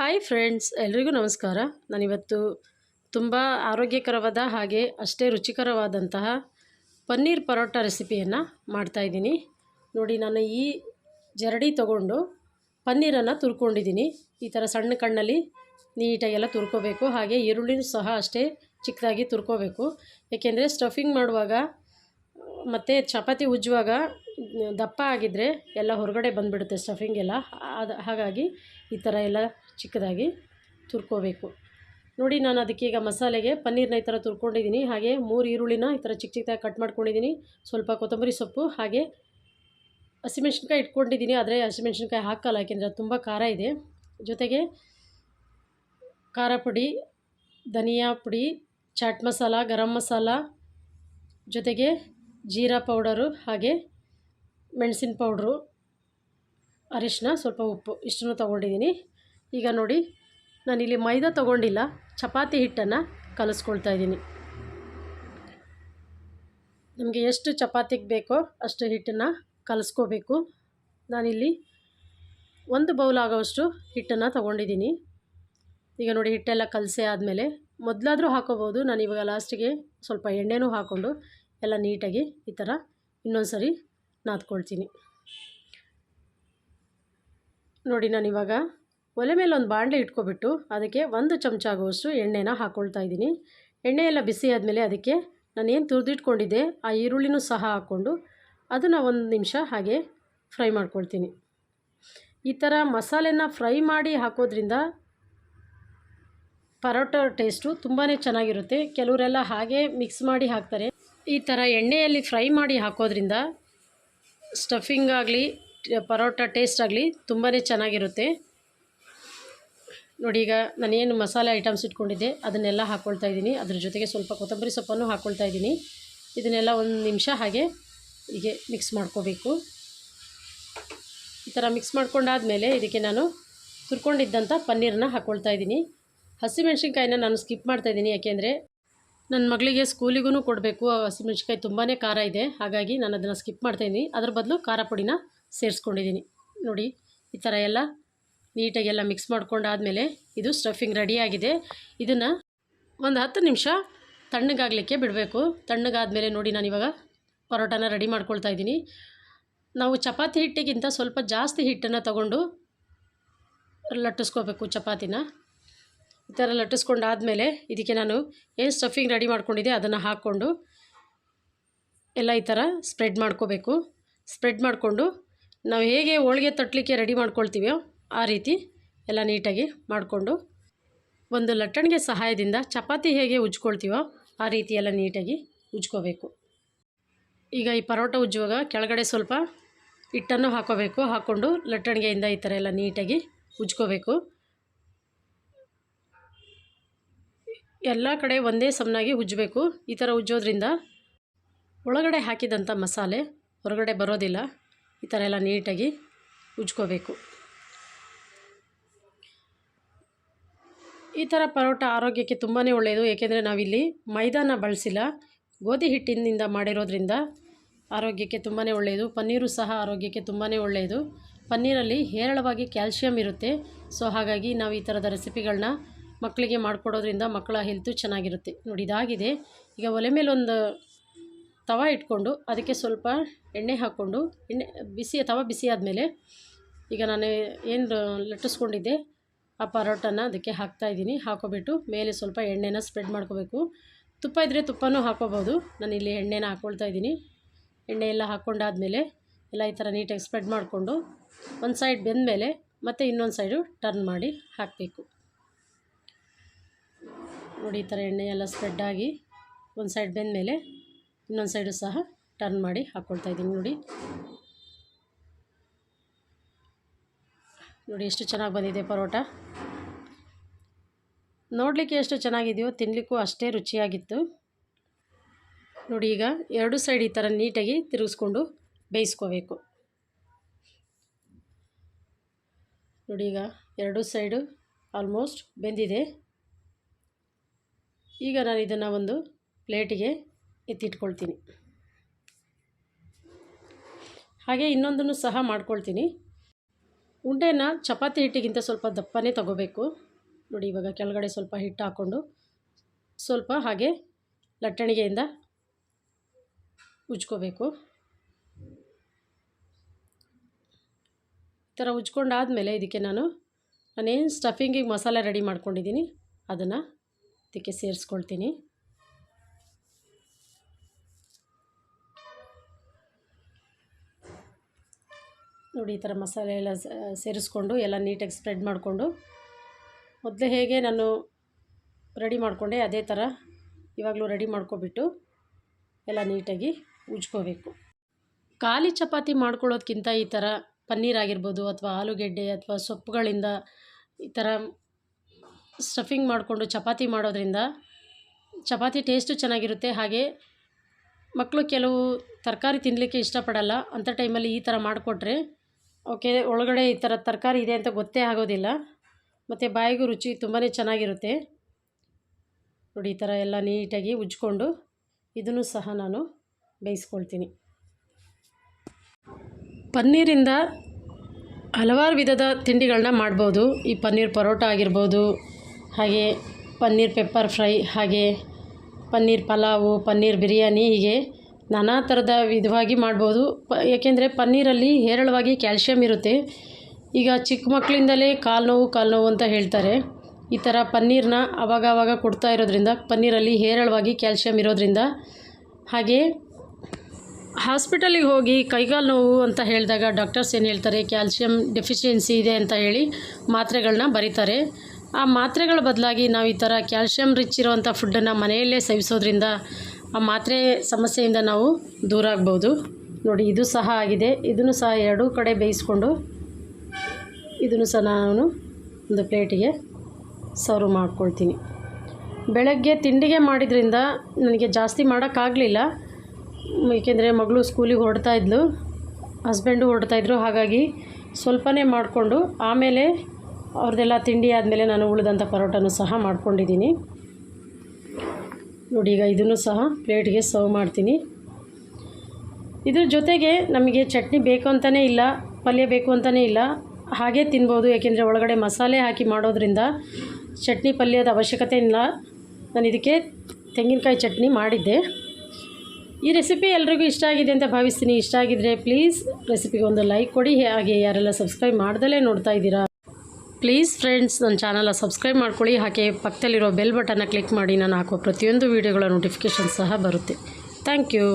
Hi friends ಎಲ್ರಿಗೂ ನಮಸ್ಕಾರ. ನಾನಿವತ್ತು ತುಂಬ ಆರೋಗ್ಯಕರವಾದ ಹಾಗೆ ಅಷ್ಟೇ ರುಚಿಕರವಾದಂತಹ ಪನ್ನೀರ್ ಪರೋಟ ರೆಸಿಪಿಯನ್ನು ಮಾಡ್ತಾಯಿದ್ದೀನಿ ನೋಡಿ, ನಾನು ಈ ಜರಡಿ ತಗೊಂಡು ಪನ್ನೀರನ್ನು ತುರ್ಕೊಂಡಿದ್ದೀನಿ. ಈ ಥರ ಸಣ್ಣ ಕಣ್ಣಲ್ಲಿ ನೀಟಾಗೆಲ್ಲ ತುರ್ಕೋಬೇಕು. ಹಾಗೆ ಈರುಳ್ಳಿನೂ ಸಹ ಅಷ್ಟೇ ಚಿಕ್ಕದಾಗಿ ತುರ್ಕೋಬೇಕು. ಏಕೆಂದರೆ ಸ್ಟಫಿಂಗ್ ಮಾಡುವಾಗ ಮತ್ತು ಚಪಾತಿ ಉಜ್ಜುವಾಗ ದಪ್ಪ ಆಗಿದ್ದರೆ ಎಲ್ಲ ಹೊರಗಡೆ ಬಂದುಬಿಡುತ್ತೆ ಸ್ಟಫಿಂಗ್ ಎಲ್ಲ. ಅದು, ಹಾಗಾಗಿ ಈ ಥರ ಎಲ್ಲ ಚಿಕ್ಕದಾಗಿ ತುರ್ಕೋಬೇಕು. ನೋಡಿ ನಾನು ಅದಕ್ಕೆ ಈಗ ಮಸಾಲೆಗೆ ಪನ್ನೀರ್ನ ಈ ಥರ ತುರ್ಕೊಂಡಿದ್ದೀನಿ. ಹಾಗೆ ಮೂರು ಈರುಳ್ಳಿನ ಈ ಥರ ಚಿಕ್ಕ ಚಿಕ್ಕದಾಗಿ ಕಟ್ ಮಾಡ್ಕೊಂಡಿದ್ದೀನಿ. ಸ್ವಲ್ಪ ಕೊತ್ತಂಬರಿ ಸೊಪ್ಪು, ಹಾಗೆ ಹಸಿಮೆಣ್ಸಿನ್ಕಾಯಿ ಇಟ್ಕೊಂಡಿದ್ದೀನಿ. ಆದರೆ ಹಸಿಮೆಣ್ಸಿನ್ಕಾಯಿ ಹಾಕಲ್ಲ, ಯಾಕೆಂದರೆ ಅದು ತುಂಬ ಖಾರ ಇದೆ. ಜೊತೆಗೆ ಖಾರ ಪುಡಿ, ಧನಿಯಾ ಪುಡಿ, ಚಾಟ್ ಮಸಾಲ, ಗರಂ ಮಸಾಲ, ಜೊತೆಗೆ ಜೀರಾ ಪೌಡರು, ಹಾಗೆ ಮೆಣಸಿನ ಪೌಡ್ರು ಅರಿಶಿನ ಸ್ವಲ್ಪ ಉಪ್ಪು, ಇಷ್ಟನ್ನು ತೊಗೊಂಡಿದ್ದೀನಿ. ಈಗ ನೋಡಿ, ನಾನಿಲ್ಲಿ ಮೈದಾ ತೊಗೊಂಡಿಲ್ಲ, ಚಪಾತಿ ಹಿಟ್ಟನ್ನು ಕಲಿಸ್ಕೊಳ್ತಾ ಇದ್ದೀನಿ. ನಮಗೆ ಎಷ್ಟು ಚಪಾತಿಗೆ ಬೇಕೋ ಅಷ್ಟು ಹಿಟ್ಟನ್ನು ಕಲಿಸ್ಕೋಬೇಕು. ನಾನಿಲ್ಲಿ ಒಂದು ಬೌಲ್ ಆಗೋವಷ್ಟು ಹಿಟ್ಟನ್ನು ತೊಗೊಂಡಿದ್ದೀನಿ. ಈಗ ನೋಡಿ, ಹಿಟ್ಟೆಲ್ಲ ಕಲಸೆ ಆದಮೇಲೆ ಮೊದಲಾದರೂ ಹಾಕೋಬೋದು. ನಾನು ಇವಾಗ ಲಾಸ್ಟಿಗೆ ಸ್ವಲ್ಪ ಎಣ್ಣೆನೂ ಹಾಕ್ಕೊಂಡು ಎಲ್ಲ ನೀಟಾಗಿ ಈ ಥರ ಇನ್ನೊಂದು ಸರಿ ನಾದ್ಕೊಳ್ತೀನಿ. ನೋಡಿ ನಾನು ಇವಾಗ ಒಲೆ ಮೇಲೆ ಒಂದು ಬಾಣಲೆ ಇಟ್ಕೊಬಿಟ್ಟು ಅದಕ್ಕೆ ಒಂದು ಚಮಚ ಆಗುವಷ್ಟು ಎಣ್ಣೆನ ಹಾಕ್ಕೊಳ್ತಾ ಇದ್ದೀನಿ. ಎಣ್ಣೆ ಎಲ್ಲ ಬಿಸಿ ಆದಮೇಲೆ ಅದಕ್ಕೆ ನಾನು ಏನು ತುರಿದಿಟ್ಕೊಂಡಿದ್ದೆ ಆ ಈರುಳ್ಳಿನೂ ಸಹ ಹಾಕ್ಕೊಂಡು ಅದನ್ನು ಒಂದು ನಿಮಿಷ ಹಾಗೆ ಫ್ರೈ ಮಾಡ್ಕೊಳ್ತೀನಿ. ಈ ಥರ ಮಸಾಲೆನ ಫ್ರೈ ಮಾಡಿ ಹಾಕೋದ್ರಿಂದ ಪರೋಟ ಟೇಸ್ಟು ತುಂಬಾ ಚೆನ್ನಾಗಿರುತ್ತೆ. ಕೆಲವರೆಲ್ಲ ಹಾಗೆ ಮಿಕ್ಸ್ ಮಾಡಿ ಹಾಕ್ತಾರೆ. ಈ ಥರ ಎಣ್ಣೆಯಲ್ಲಿ ಫ್ರೈ ಮಾಡಿ ಹಾಕೋದ್ರಿಂದ ಸ್ಟಫಿಂಗ್ ಆಗಲಿ ಪರೋಟ ಟೇಸ್ಟ್ ಆಗಲಿ ತುಂಬಾ ಚೆನ್ನಾಗಿರುತ್ತೆ. ನೋಡಿ ಈಗ ನಾನೇನು ಮಸಾಲೆ ಐಟಮ್ಸ್ ಇಟ್ಕೊಂಡಿದ್ದೆ, ಅದನ್ನೆಲ್ಲ ಹಾಕ್ಕೊಳ್ತಾ ಇದ್ದೀನಿ. ಅದ್ರ ಜೊತೆಗೆ ಸ್ವಲ್ಪ ಕೊತ್ತಂಬರಿ ಸೊಪ್ಪನ್ನು ಹಾಕ್ಕೊಳ್ತಾ ಇದ್ದೀನಿ. ಇದನ್ನೆಲ್ಲ ಒಂದು ನಿಮಿಷ ಹಾಗೆ ಹೀಗೆ ಮಿಕ್ಸ್ ಮಾಡ್ಕೋಬೇಕು. ಈ ಥರ ಮಿಕ್ಸ್ ಮಾಡ್ಕೊಂಡಾದಮೇಲೆ ಇದಕ್ಕೆ ನಾನು ತುರ್ಕೊಂಡಿದ್ದಂಥ ಪನ್ನೀರನ್ನ ಹಾಕ್ಕೊಳ್ತಾ ಇದ್ದೀನಿ. ಹಸಿಮೆಣ್ಸಿನ್ಕಾಯಿನ ನಾನು ಸ್ಕಿಪ್ ಮಾಡ್ತಾಯಿದ್ದೀನಿ ಯಾಕೆಂದರೆ ನನ್ನ ಮಗಳಿಗೆ ಸ್ಕೂಲಿಗೂ ಕೊಡಬೇಕು. ಹಸಿಮೆಣ್ಸಿಕಾಯಿ ತುಂಬಾ ಖಾರ ಇದೆ. ಹಾಗಾಗಿ ನಾನು ಅದನ್ನು ಸ್ಕಿಪ್ ಮಾಡ್ತಾಯಿದ್ದೀನಿ ಅದ್ರ ಬದಲು ಖಾರ ಪುಡಿನ ಸೇರಿಸ್ಕೊಂಡಿದ್ದೀನಿ. ನೋಡಿ, ಈ ಥರ ಎಲ್ಲ ನೀಟಾಗೆಲ್ಲ ಮಿಕ್ಸ್ ಮಾಡ್ಕೊಂಡಾದಮೇಲೆ ಇದು ಸ್ಟಫಿಂಗ್ ರೆಡಿಯಾಗಿದೆ ಇದನ್ನು ಒಂದು ಹತ್ತು ನಿಮಿಷ ತಣ್ಣಗಾಗಲಿಕ್ಕೆ ಬಿಡಬೇಕು. ತಣ್ಣಗಾದಮೇಲೆ ನೋಡಿ ನಾನು ಇವಾಗ ಪರೋಟಾನ ರೆಡಿ ಮಾಡ್ಕೊಳ್ತಾ ಇದ್ದೀನಿ. ನಾವು ಚಪಾತಿ ಹಿಟ್ಟಿಗಿಂತ ಸ್ವಲ್ಪ ಜಾಸ್ತಿ ಹಿಟ್ಟನ್ನು ತಗೊಂಡು ಲಟ್ಟಿಸ್ಕೋಬೇಕು ಚಪಾತಿನ. ಈ ಥರ ಲಟ್ಟಿಸ್ಕೊಂಡಾದಮೇಲೆ ಇದಕ್ಕೆ ನಾನು ಏನು ಸ್ಟಫಿಂಗ್ ರೆಡಿ ಮಾಡ್ಕೊಂಡಿದ್ದೆ, ಅದನ್ನು ಹಾಕ್ಕೊಂಡು ಎಲ್ಲ ಈ ಥರ ಸ್ಪ್ರೆಡ್ ಮಾಡ್ಕೋಬೇಕು. ಸ್ಪ್ರೆಡ್ ಮಾಡಿಕೊಂಡು ನಾವು ಹೇಗೆ ಹೋಳಿಗೆ ತಟ್ಟಲಿಕ್ಕೆ ರೆಡಿ ಮಾಡ್ಕೊಳ್ತೀವೋ ಆ ರೀತಿ ಎಲ್ಲ ನೀಟಾಗಿ ಮಾಡಿಕೊಂಡು ಒಂದು ಲಟ್ಟಣಿಗೆ ಸಹಾಯದಿಂದ ಚಪಾತಿ ಹೇಗೆ ಉಜ್ಕೊಳ್ತೀವೋ ಆ ರೀತಿ ಎಲ್ಲ ನೀಟಾಗಿ ಉಜ್ಕೋಬೇಕು. ಈಗ ಈ ಪರೋಟ ಉಜ್ಜುವಾಗ ಕೆಳಗಡೆ ಸ್ವಲ್ಪ ಹಿಟ್ಟನ್ನು ಹಾಕೋಬೇಕು, ಹಾಕ್ಕೊಂಡು ಲಟ್ಟಣಿಗೆಯಿಂದ ಈ ಥರ ಎಲ್ಲ ನೀಟಾಗಿ ಉಜ್ಕೋಬೇಕು. ಎಲ್ಲ ಕಡೆ ಒಂದೇ ಸಮನಾಗಿ ಉಜ್ಜಬೇಕು. ಈ ಥರ ಉಜ್ಜೋದ್ರಿಂದ ಒಳಗಡೆ ಹಾಕಿದಂಥ ಮಸಾಲೆ ಹೊರಗಡೆ ಬರೋದಿಲ್ಲ. ಈ ಥರ ಎಲ್ಲ ನೀಟಾಗಿ ಉಜ್ಕೋಬೇಕು. ಈ ಥರ ಪರೋಟ ಆರೋಗ್ಯಕ್ಕೆ ತುಂಬಾ ಒಳ್ಳೆಯದು. ಏಕೆಂದರೆ ನಾವಿಲ್ಲಿ ಮೈದಾನ ಬಳಸಿಲ್ಲ. ಗೋಧಿ ಹಿಟ್ಟಿನಿಂದ ಮಾಡಿರೋದ್ರಿಂದ ಆರೋಗ್ಯಕ್ಕೆ ತುಂಬಾ ಒಳ್ಳೆಯದು. ಪನ್ನೀರು ಸಹ ಆರೋಗ್ಯಕ್ಕೆ ತುಂಬಾ ಒಳ್ಳೆಯದು. ಪನ್ನೀರಲ್ಲಿ ಹೇರಳವಾಗಿ ಕ್ಯಾಲ್ಶಿಯಂ ಇರುತ್ತೆ. ಸೊ ಹಾಗಾಗಿ ನಾವು ಈ ಥರದ ರೆಸಿಪಿಗಳನ್ನ ಮಕ್ಕಳಿಗೆ ಮಾಡಿಕೊಡೋದ್ರಿಂದ ಮಕ್ಕಳ ಹೆಲ್ತು ಚೆನ್ನಾಗಿರುತ್ತೆ. ನೋಡಿ ಇದಾಗಿದೆ. ಈಗ ಒಲೆ ಮೇಲೆ ಒಂದು ತವ ಇಟ್ಕೊಂಡು ಅದಕ್ಕೆ ಸ್ವಲ್ಪ ಎಣ್ಣೆ ಹಾಕ್ಕೊಂಡು, ಎಣ್ಣೆ ಬಿಸಿ, ತವ ಬಿಸಿ ಆದಮೇಲೆ ಈಗ ನಾನು ಏನು ಲಟ್ಟಿಸ್ಕೊಂಡಿದ್ದೆ, ಆ ಪರೋಟನ ಅದಕ್ಕೆ ಹಾಕ್ತಾಯಿದ್ದೀನಿ ಹಾಕೋಬಿಟ್ಟು ಮೇಲೆ ಸ್ವಲ್ಪ ಎಣ್ಣೆನ ಸ್ಪ್ರೆಡ್ ಮಾಡ್ಕೋಬೇಕು. ತುಪ್ಪ ಇದ್ದರೆ ತುಪ್ಪನೂ ಹಾಕೋಬೋದು. ನಾನು ಇಲ್ಲಿ ಎಣ್ಣೆನ ಹಾಕ್ಕೊಳ್ತಾ ಇದ್ದೀನಿ. ಎಣ್ಣೆ ಎಲ್ಲ ಹಾಕ್ಕೊಂಡಾದಮೇಲೆ ಎಲ್ಲ ಈ ಥರ ನೀಟಾಗಿ ಸ್ಪ್ರೆಡ್ ಮಾಡಿಕೊಂಡು ಒಂದು ಸೈಡ್ ಬೆಂದಮೇಲೆ ಮತ್ತು ಇನ್ನೊಂದು ಸೈಡು ಟರ್ನ್ ಮಾಡಿ ಹಾಕಬೇಕು. ನೋಡಿ ಈ ಥರ ಎಣ್ಣೆ ಎಲ್ಲ ಸ್ಪ್ರೆಡ್ ಆಗಿ ಒಂದು ಸೈಡ್ ಬೆಂದಮೇಲೆ ಇನ್ನೊಂದು ಸೈಡು ಸಹ ಟರ್ನ್ ಮಾಡಿ ಹಾಕ್ಕೊಳ್ತಾ ಇದ್ದೀನಿ ನೋಡಿ. ನೋಡಿ ಎಷ್ಟು ಚೆನ್ನಾಗಿ ಬಂದಿದೆ ಪರೋಟ. ನೋಡಲಿಕ್ಕೆ ಎಷ್ಟು ಚೆನ್ನಾಗಿದೆಯೋ ತಿನ್ನಲಿಕ್ಕೂ ಅಷ್ಟೇ ರುಚಿಯಾಗಿತ್ತು. ನೋಡಿ ಈಗ ಎರಡು ಸೈಡ್ ಈ ಥರ ನೀಟಾಗಿ ತಿರುಗಿಸ್ಕೊಂಡು ಬೇಯಿಸ್ಕೋಬೇಕು. ನೋಡಿ ಈಗ ಎರಡು ಸೈಡು ಆಲ್ಮೋಸ್ಟ್ ಬೆಂದಿದೆ. ಈಗ ನಾನು ಇದನ್ನು ಒಂದು ಪ್ಲೇಟಿಗೆ ಎತ್ತಿಟ್ಕೊಳ್ತೀನಿ. ಹಾಗೆ ಇನ್ನೊಂದನ್ನು ಸಹ ಮಾಡ್ಕೊಳ್ತೀನಿ. ಉಂಡೆನ ಚಪಾತಿ ಹಿಟ್ಟಿಗಿಂತ ಸ್ವಲ್ಪ ದಪ್ಪನೇ ತಗೋಬೇಕು. ನೋಡಿ, ಇವಾಗ ಕೆಳಗಡೆ ಸ್ವಲ್ಪ ಹಿಟ್ಟು ಹಾಕ್ಕೊಂಡು ಸ್ವಲ್ಪ ಹಾಗೆ ಲಟ್ಟಣಿಗೆಯಿಂದ ಉಜ್ಕೋಬೇಕು. ಈ ಥರ ಉಜ್ಕೊಂಡಾದಮೇಲೆ ಇದಕ್ಕೆ ನಾನು ನಾನೇನು ಸ್ಟಫಿಂಗಿಗೆ ಮಸಾಲೆ ರೆಡಿ ಮಾಡ್ಕೊಂಡಿದ್ದೀನಿ, ಅದನ್ನು ಇದಕ್ಕೆ ಸೇರಿಸ್ಕೊಳ್ತೀನಿ. ನೋಡಿ ಈ ಥರ ಮಸಾಲೆ ಎಲ್ಲ ಸೇರಿಸ್ಕೊಂಡು ಎಲ್ಲ ನೀಟಾಗಿ ಸ್ಪ್ರೆಡ್ ಮಾಡಿಕೊಂಡು ಮೊದಲೇ ಹೇಗೆ ನಾನು ರೆಡಿ ಮಾಡಿಕೊಂಡೆ ಅದೇ ಥರ ಇವಾಗಲೂ ರೆಡಿ ಮಾಡ್ಕೊಬಿಟ್ಟು ಎಲ್ಲ ನೀಟಾಗಿ ಉಜ್ಕೋಬೇಕು. ಖಾಲಿ ಚಪಾತಿ ಮಾಡ್ಕೊಳ್ಳೋದ್ಕಿಂತ ಈ ಥರ ಪನ್ನೀರ್ ಆಗಿರ್ಬೋದು ಅಥವಾ ಆಲೂಗೆಡ್ಡೆ ಅಥವಾ ಸೊಪ್ಪುಗಳಿಂದ ಈ ಥರ ಸ್ಟಫಿಂಗ್ ಮಾಡಿಕೊಂಡು ಚಪಾತಿ ಮಾಡೋದ್ರಿಂದ ಚಪಾತಿ ಟೇಸ್ಟು ಚೆನ್ನಾಗಿರುತ್ತೆ. ಹಾಗೆ ಮಕ್ಕಳು ಕೆಲವು ತರಕಾರಿ ತಿನ್ನಲಿಕ್ಕೆ ಇಷ್ಟಪಡಲ್ಲ. ಅಂಥ ಟೈಮಲ್ಲಿ ಈ ಥರ ಮಾಡಿಕೊಟ್ರೆ ಓಕೆ ಒಳಗಡೆ ಈ ಥರ ತರಕಾರಿ ಇದೆ ಅಂತ ಗೊತ್ತೇ ಆಗೋದಿಲ್ಲ. ಮತ್ತು ಬಾಯಿಗೂ ರುಚಿ ತುಂಬಾ ಚೆನ್ನಾಗಿರುತ್ತೆ. ನೋಡಿ ಈ ಥರ ಎಲ್ಲ ನೀಟಾಗಿ ಉಜ್ಕೊಂಡು ಇದನ್ನು ಸಹ ನಾನು ಬೇಯಿಸ್ಕೊಳ್ತೀನಿ. ಪನ್ನೀರಿಂದ ಹಲವಾರು ವಿಧದ ತಿಂಡಿಗಳನ್ನ ಮಾಡ್ಬೋದು. ಈ ಪನ್ನೀರ್ ಪರೋಟ ಆಗಿರ್ಬೋದು ಹಾಗೆ ಪನ್ನೀರ್ ಪೆಪ್ಪರ್ ಫ್ರೈ, ಹಾಗೆ ಪನ್ನೀರ್ ಪಲಾವು, ಪನ್ನೀರ್ ಬಿರಿಯಾನಿ, ಹೀಗೆ ನಾನಾ ಥರದ ವಿಧವಾಗಿ ಮಾಡ್ಬೋದು. ಪ ಏಕೆಂದರೆ ಪನ್ನೀರಲ್ಲಿ ಹೇರಳವಾಗಿ ಕ್ಯಾಲ್ಶಿಯಮ್ ಇರುತ್ತೆ. ಈಗ ಚಿಕ್ಕ ಮಕ್ಕಳಿಂದಲೇ ಕಾಲು ನೋವು ಕಾಲು ನೋವು ಅಂತ ಹೇಳ್ತಾರೆ. ಈ ಥರ ಪನ್ನೀರನ್ನ ಅವಾಗವಾಗ ಕೊಡ್ತಾ ಇರೋದ್ರಿಂದ, ಪನ್ನೀರಲ್ಲಿ ಹೇರಳವಾಗಿ ಕ್ಯಾಲ್ಶಿಯಮ್ ಇರೋದ್ರಿಂದ, ಹಾಗೆ ಹಾಸ್ಪಿಟಲಿಗೆ ಹೋಗಿ ಕೈಗಾಲು ನೋವು ಅಂತ ಹೇಳಿದಾಗ ಡಾಕ್ಟರ್ಸ್ ಏನು ಹೇಳ್ತಾರೆ, ಕ್ಯಾಲ್ಶಿಯಂ ಡೆಫಿಷಿಯನ್ಸಿ ಇದೆ ಅಂತ ಹೇಳಿ ಮಾತ್ರೆಗಳನ್ನ ಬರೀತಾರೆ. ಆ ಮಾತ್ರೆಗಳ ಬದಲಾಗಿ ನಾವು ಈ ಥರ ಕ್ಯಾಲ್ಶಿಯಂ ರಿಚ್ ಇರುವಂಥ ಫುಡ್ಡನ್ನು ಮನೆಯಲ್ಲೇ ಸೇವಿಸೋದ್ರಿಂದ ಆ ಮಾತ್ರೆ ಸಮಸ್ಯೆಯಿಂದ ನಾವು ದೂರ ಆಗ್ಬೋದು. ನೋಡಿ, ಇದು ಸಹ ಆಗಿದೆ. ಇದನ್ನು ಸಹ ಎರಡೂ ಕಡೆ ಬೇಯಿಸ್ಕೊಂಡು ಇದನ್ನು ಸಹ ನಾನು ಒಂದು ಪ್ಲೇಟಿಗೆ ಸರ್ವ್ ಮಾಡ್ಕೊಳ್ತೀನಿ. ಬೆಳಗ್ಗೆ ತಿಂಡಿಗೆ ಮಾಡಿದ್ರಿಂದ ನನಗೆ ಜಾಸ್ತಿ ಮಾಡೋಕ್ಕಾಗಲಿಲ್ಲ. ಏಕೆಂದರೆ ಮಗಳು ಸ್ಕೂಲಿಗೆ ಹೊಡ್ತಾಯಿದ್ಲು ಹಸ್ಬೆಂಡು ಹೊಡ್ತಾಯಿದ್ರು ಹಾಗಾಗಿ ಸ್ವಲ್ಪನೇ ಮಾಡಿಕೊಂಡು ಆಮೇಲೆ ಅವ್ರದ್ದೆಲ್ಲ ತಿಂಡಿ ಆದಮೇಲೆ ನಾನು ಉಳಿದಂಥ ಪರೋಟನೂ ಸಹ ಮಾಡ್ಕೊಂಡಿದ್ದೀನಿ. ನೋಡಿ, ಈಗ ಇದನ್ನು ಸಹ ಪ್ಲೇಟ್ಗೆ ಸರ್ವ್ ಮಾಡ್ತೀನಿ. ಇದ್ರ ಜೊತೆಗೆ ನಮಗೆ ಚಟ್ನಿ ಬೇಕು ಅಂತಲೇ ಇಲ್ಲ, ಪಲ್ಯ ಬೇಕು ಅಂತಲೇ ಇಲ್ಲ, ಹಾಗೆ ತಿನ್ಬೋದು. ಏಕೆಂದರೆ ಒಳಗಡೆ ಮಸಾಲೆ ಹಾಕಿ ಮಾಡೋದ್ರಿಂದ ಚಟ್ನಿ ಪಲ್ಯದ ಅವಶ್ಯಕತೆ ಇಲ್ಲ. ನಾನು ಇದಕ್ಕೆ ತೆಂಗಿನಕಾಯಿ ಚಟ್ನಿ ಮಾಡಿದ್ದೆ. ಈ ರೆಸಿಪಿ ಎಲ್ರಿಗೂ ಇಷ್ಟ ಆಗಿದೆ ಅಂತ ಭಾವಿಸ್ತೀನಿ. ಇಷ್ಟ ಆಗಿದ್ರೆ ಪ್ಲೀಸ್ ರೆಸಿಪಿಗೆ ಒಂದು ಲೈಕ್ ಕೊಡಿ. ಹಾಗೆ ಯಾರೆಲ್ಲ ಸಬ್ಸ್ಕ್ರೈಬ್ ಮಾಡ್ದಲೇ ನೋಡ್ತಾ ಇದ್ದೀರಾ? ಪ್ಲೀಸ್ ಫ್ರೆಂಡ್ಸ್ ನನ್ನ ಚಾನಲ ಸಬ್ಸ್ಕ್ರೈಬ್ ಮಾಡ್ಕೊಳ್ಳಿ. ಹಾಗೆ ಪಕ್ಕದಲ್ಲಿರೋ ಬೆಲ್ ಬಟನ್ನ ಕ್ಲಿಕ್ ಮಾಡಿ. ನಾನು ಹಾಕೋ ಪ್ರತಿಯೊಂದು ವೀಡಿಯೋಗಳ ನೋಟಿಫಿಕೇಷನ್ ಸಹ ಬರುತ್ತೆ. Thank you